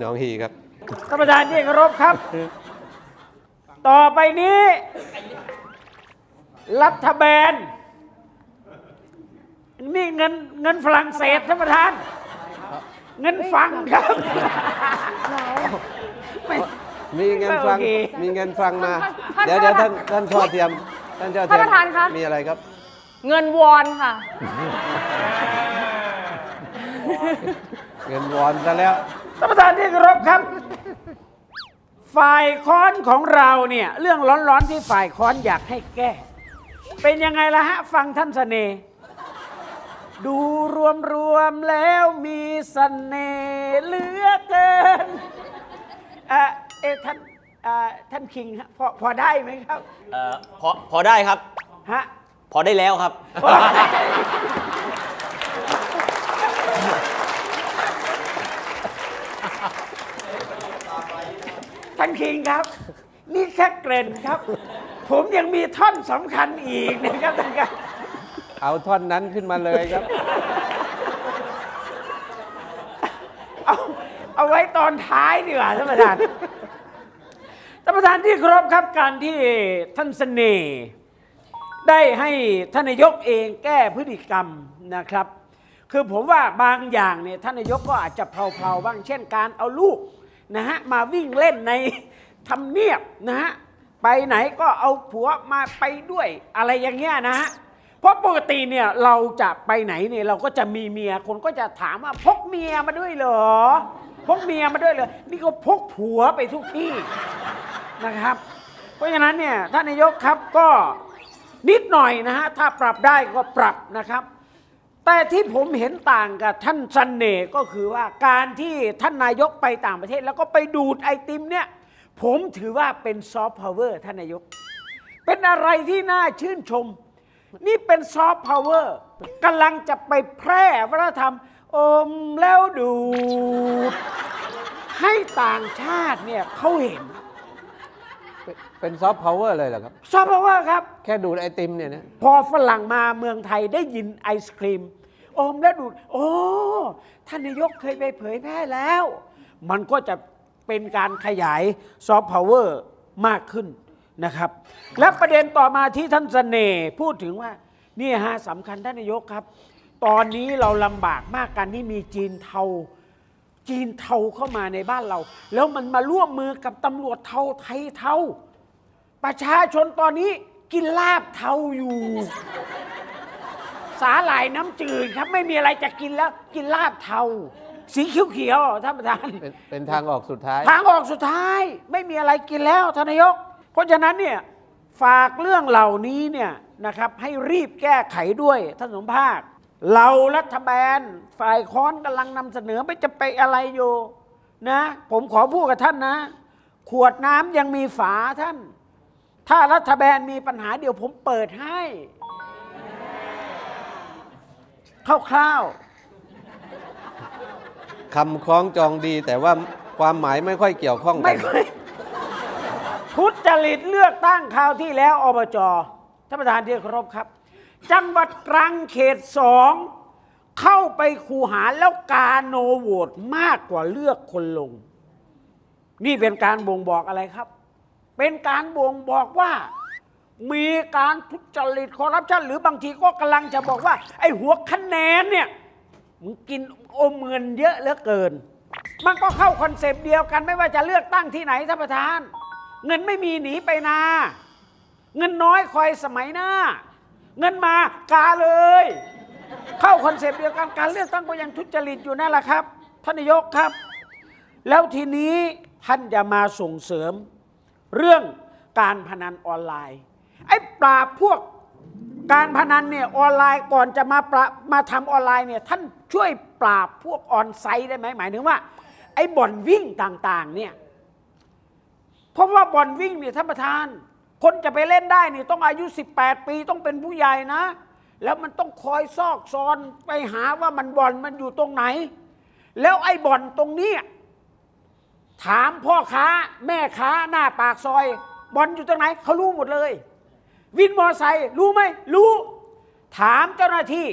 หนองฮีครับท่านประธานที่เคารพครับ ต่อไปนี้ รัฐบาลนี่เงินเงินฝรั่งเศสท่านประธาน เงินฟังครับไม่มีเงินฟัง โอเค มีเงินฟังมาท่านเดี๋ยวเดี๋ยวท่าท่านนท่านช่อเทียม ท่านช่อเทียมท่านประธานคะ มีอะไรครับ เงินวอนค่ะ เงินวอนซะแล้ว ท่านประธานที่เคารพครับ ฝ่ายค้อนของเราเนี่ยเรื่องร้อนๆที่ฝ่ายค้อนอยากให้แก้ เป็นยังไงล่ะฮะ ฟังท่านเสน่ห์ดูรวมๆแล้วมีเสน่ห์เหลือเกินเอ่อเอะท่านเอ่อท่านคิงฮะพอพอได้ไหมครับเอ่อพอพอได้ครับ ฮะ พอได้แล้วครับ ท่านคิงครับ นี่แค่เกริ่นครับ ผมยังมีท่อนสำคัญอีกนะครับท่านครับเอาท่อนนั้นขึ้นมาเลยครับ เอาเอาไว้ตอนท้ายดีกว่าท่านประธานท่านประธานที่เคารพครับการที่ท่านเสน่ห์ได้ให้ท่านนายกเองแก้พฤติกรรมนะครับ คือผมว่าบางอย่างเนี่ยท่านนายกก็อาจจะเพลาๆบ้างเช่นการเอาลูก นะฮะมาวิ่งเล่นในทำเนียบนะฮะไปไหนก็เอาผัวมาไปด้วยอะไรอย่างเงี้ยนะฮะเพราะปกติเนี่ยเราจะไปไหนเนี่ยเราก็จะมีเมียคนก็จะถามว่าพกเมียมาด้วยเหรอพกเมียมาด้วยเหรอนี่ก็พกผัวไปทุกที่นะครับ เพราะฉะนั้นเนี่ยท่านนายกครับก็นิดหน่อยนะฮะถ้าปรับได้ก็ปรับนะครับ แต่ที่ผมเห็นต่างกับท่านเสน่ห์ก็คือว่าการที่ท่านนายกไปต่างประเทศ แล้วก็ไปดูดไอติมเนี่ยผมถือว่าเป็นซอฟต์พาวเวอร์ท่านนายก เป็นอะไรที่น่าชื่นชม นี่เป็นซอฟต์พาวเวอร์กำลังจะไปแพร่วัฒนธรรม อมแล้วดูด ให้ต่างชาติเนี่ยเขาเห็น เป็นเป็นซอฟต์พาวเวอร์เลยเหรอครับ ซอฟต์พาวเวอร์ครับ แค่ดูดไอติมเนี่ยนะ พอฝรั่งมาเมืองไทยได้ยินไอศครีมอมแล้วดูด โอ้ท่านนายกเคยไปเผยแพร่แล้ว มันก็จะเป็นการขยายซอฟต์พาวเวอร์มากขึ้นนะครับ และประเด็นต่อมาที่ท่านเสน่ห์พูดถึงว่า นี่ฮะสำคัญท่านนายกครับ ตอนนี้เราลำบากมากการที่มีจีนเทา จีนเทาเข้ามาในบ้านเรา แล้วมันมาร่วมมือกับตำรวจเทาไทยเทาประชาชนตอนนี้กินลาบเทาอยู่ สาหร่ายน้ำจืดครับไม่มีอะไรจะกินแล้วกินลาบเทา สีเขียวๆท่านประธาน เป็นเป็นทางออกสุดท้าย ทางออกสุดท้ายไม่มีอะไรกินแล้วทานนายก เพราะฉะนั้นเนี่ยฝากเรื่องเหล่านี้เนี่ยนะครับให้รีบแก้ไขด้วยท่านสมภาค เรารัฐบาลฝ่ายค้อนกำลังนำเสนอไม่จะไปอะไรอยู่นะ ผมขอพูดกับท่านนะ ขวดน้ำยังมีฝาท่าน ถ้ารัฐบาลมีปัญหาเดี๋ยวผมเปิดให้คร่าวๆคำคล้องจองดีแต่ว่าความหมายไม่ค่อยเกี่ยวข้องกัไม่นเคยทุจริตเลือกตั้งคราวที่แล้วอบจท่านประธานที่เคารพครับ จังหวัดตรังเขตสองเข้าไปคูหาแล้วกาโนโหวตมากกว่าเลือกคนลง นี่เป็นการบ่งบอกอะไรครับ เป็นการบ่งบอกว่า มีการทุจริตคอร์รัปชันหรือบางทีก็กำลังจะบอกว่า ไอ้หัวคะแนนเนี่ยมึงกินอมเงินเยอะเหลือเกิน มันก็เข้าคอนเซปต์เดียวกันไม่ว่าจะเลือกตั้งที่ไหนท่านประธาน เงินไม่มีหนีไปนา เงินน้อยคอยสมัยหน้า เงินมากาเลย เข้าคอนเซปต์เดียวกันการเลือกตั้งก็ยังทุจริตอยู่นั่นแหละครับท่านนายกครับ แล้วทีนี้ท่านจะมาส่งเสริม เรื่องการพนันออนไลน์ ไอ้ปราบพวกการพนันเนี่ยออนไลน์ก่อนจะมาปรามาทำออนไลน์เนี่ยท่านช่วยปราบพวกออนไซต์ได้ไหมหมายถึงว่า ไอ้บ่อนวิ่งต่างๆเนี่ยเพราะว่าบ่อนวิ่งเนี่ยท่านประธาน คนจะไปเล่นได้นี่ต้องอายุ 18 ปีต้องเป็นผู้ใหญ่นะ แล้วมันต้องคอยซอกซอนไปหาว่ามันบ่อนมันอยู่ตรงไหน แล้วไอ้บ่อนตรงนี้ถามพ่อค้าแม่ค้าหน้าปากซอยบอลอยู่ตรงไหนเขารู้หมดเลย วินมอไซค์รู้ไหมรู้ ถามเจ้าหน้าที่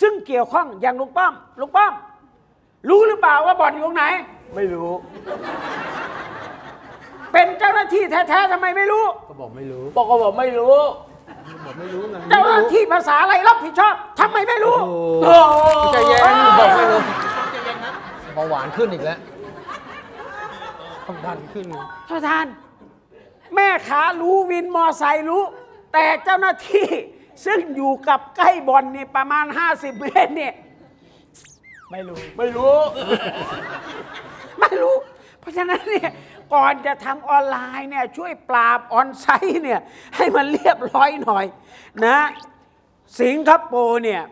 ซึ่งเกี่ยวข้องอย่างลุงป้อมลุงป้อมรู้หรือเปล่าว่าบ่อนอยู่ตรงไหน ไม่รู้ เป็นเจ้าหน้าที่แท้ๆทำไมไม่รู้ ก็บอกไม่รู้บอกก็บอกไม่รู้ บอกไม่รู้ไงเจ้าหน้าที่ภาษาอะไรรับผิดชอบทำไมไม่รู้ โอ้ใจเย็นบอกไม่รู้เบาหวานขึ้นอีกแล้วความดันขึ้น ท่านประธาน แม่ขารู้วินมอไซค์รู้ แต่เจ้าหน้าที่ซึ่งอยู่กับใกล้บอลนี่ประมาณ 50 เมตรเนี่ย ไม่รู้ ไม่รู้ไม่รู้เพ ราะฉะนั้นเนี่ยก่อนจะทำออนไลน์เนี่ยช่วยปราบออนไซต์เนี่ยให้มันเรียบร้อยหน่อยนะสิงคโปร์เนี่ย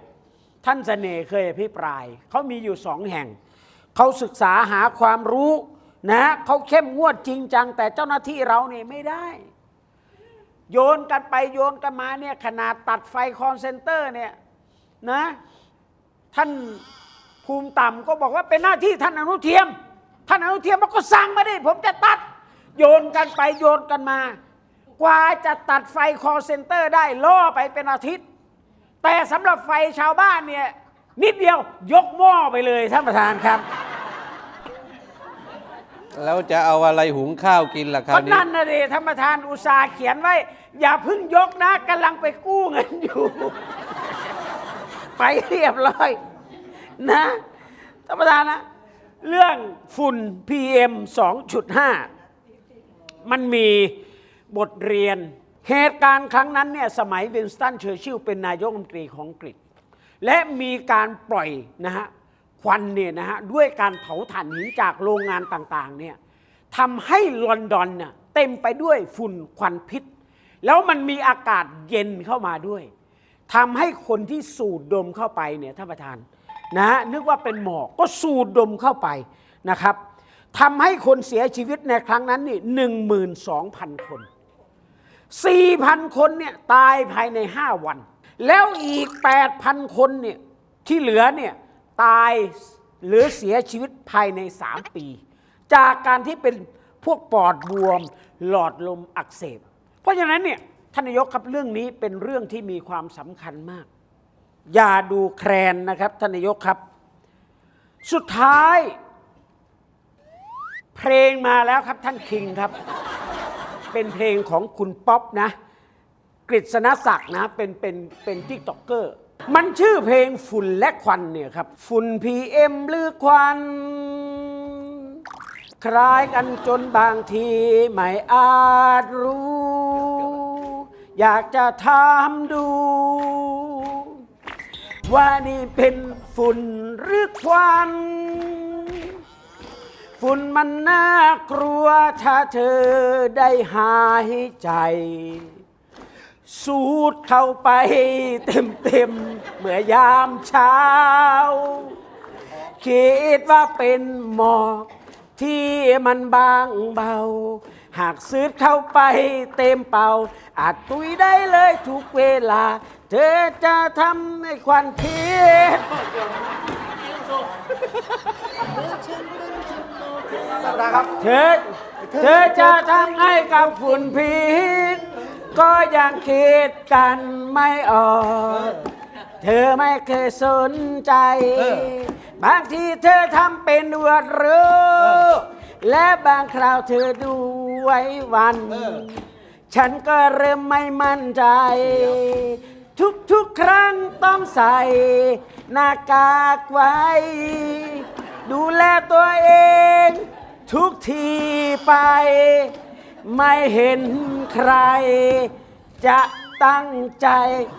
ท่านเสน่ห์เคยอภิปราย เขามีอยู่สองแห่ง เขาศึกษาหาความรู้นะเขาเข้มงวดจริงจัง แต่เจ้าหน้าที่เราเนี่ยไม่ได้ โยนกันไปโยนกันมาเนี่ยขนาดตัดไฟคอนเซนเตอร์เนี่ยนะท่านภูมิต่ำก็บอกว่าเป็นหน้าที่ท่านอนุเทียม ท่านอนุเทียมบอกก็สั่งมาดิผมจะตัด โยนกันไปโยนกันมา กว่าจะตัดไฟคอเซนเตอร์ได้ล่อไปเป็นอาทิตย์ แต่สำหรับไฟชาวบ้านเนี่ยนิดเดียวยกหม้อไปเลยท่านประธานครับ แล้วจะเอาอะไรหุงข้าวกินล่ะคราก็วนี้ นั่นนะดิท่านประธานอุตสาห์เขียนไว้ อย่าเพึ่งยกนะกำลังไปกู้เงินอยู่ ไปเรียบร้อย นะท่านประธานนะ เรื่องฝุ่น PM 2.5 มันมีบทเรียน เหตุการณ์ครั้งนั้นเนี่ยสมัยวินสตันเชอร์ชิลเป็นนายกรัฐมนตรีของอังกฤษ และมีการปล่อยนะฮะควันเนี่ยนะฮะด้วยการเผาถ่านหินจากโรงงานต่างๆเนี่ยทำให้ลอนดอนเนี่ยเต็มไปด้วยฝุ่นควันพิษ แล้วมันมีอากาศเย็นเข้ามาด้วยทำให้คนที่สูดดมเข้าไปเนี่ยท่านประธาน นะนึกว่าเป็นหมอกก็สูดดมเข้าไปนะครับทำให้คนเสียชีวิตในครั้งนั้นนี่หนึ่งหมื่นสองพันคน4,000คนเนี่ยตายภายใน5วัน แล้วอีก8,000คนเนี่ยที่เหลือเนี่ยตายหรือเสียชีวิตภายใน3ปี จากการที่เป็นพวกปอดบวมหลอดลมอักเสบ เพราะฉะนั้นเนี่ยท่านนายกครับเรื่องนี้เป็นเรื่องที่มีความสำคัญมาก อย่าดูแคลนนะครับท่านนายกครับ สุดท้าย เพลงมาแล้วครับท่านคิงครับ เป็นเพลงของคุณป๊อปนะ กฤษณศักดิ์นะ เป็นเป็นเป็นทิกตอกเกอร์ มันชื่อเพลงฝุ่นและควันเนี่ยครับ ฝุ่น PM หรือควัน คล้ายกันจนบางที ไม่อาจรู้ อยากจะถามดู ว่านี่เป็นฝุ่นหรือควัน ฝุ่นมันน่ากลัวถ้าเธอได้หายใจ สูดเข้าไปเต็มเต็มเมื่อยามเช้า คิดว่าเป็นหมอกที่มันบางเบา หากซื้อเข้าไปเต็มเป่า อาจตุยได้เลยทุกเวลา เธอจะทำให้ควันพิษเธอเธอจะทำให้กับฝุ่นพิษก็ยังคิดกันไม่ออก เธอไม่เคยสนใจบางทีเธอทำเป็นอวดรู้ และบางคราวเธอดู วยวันฉันก็เริ่มไม่มั่นใจ ทุกทุกครั้งต้องใส่หน้ากากไว้ ดูแลตัวเอง ทุกทีไป ไม่เห็นใคร จะตั้งใจ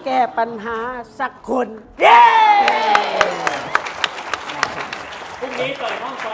แก้ปัญหาสักคน เย้ พรุ่งนี้เปิดห้องซ้อม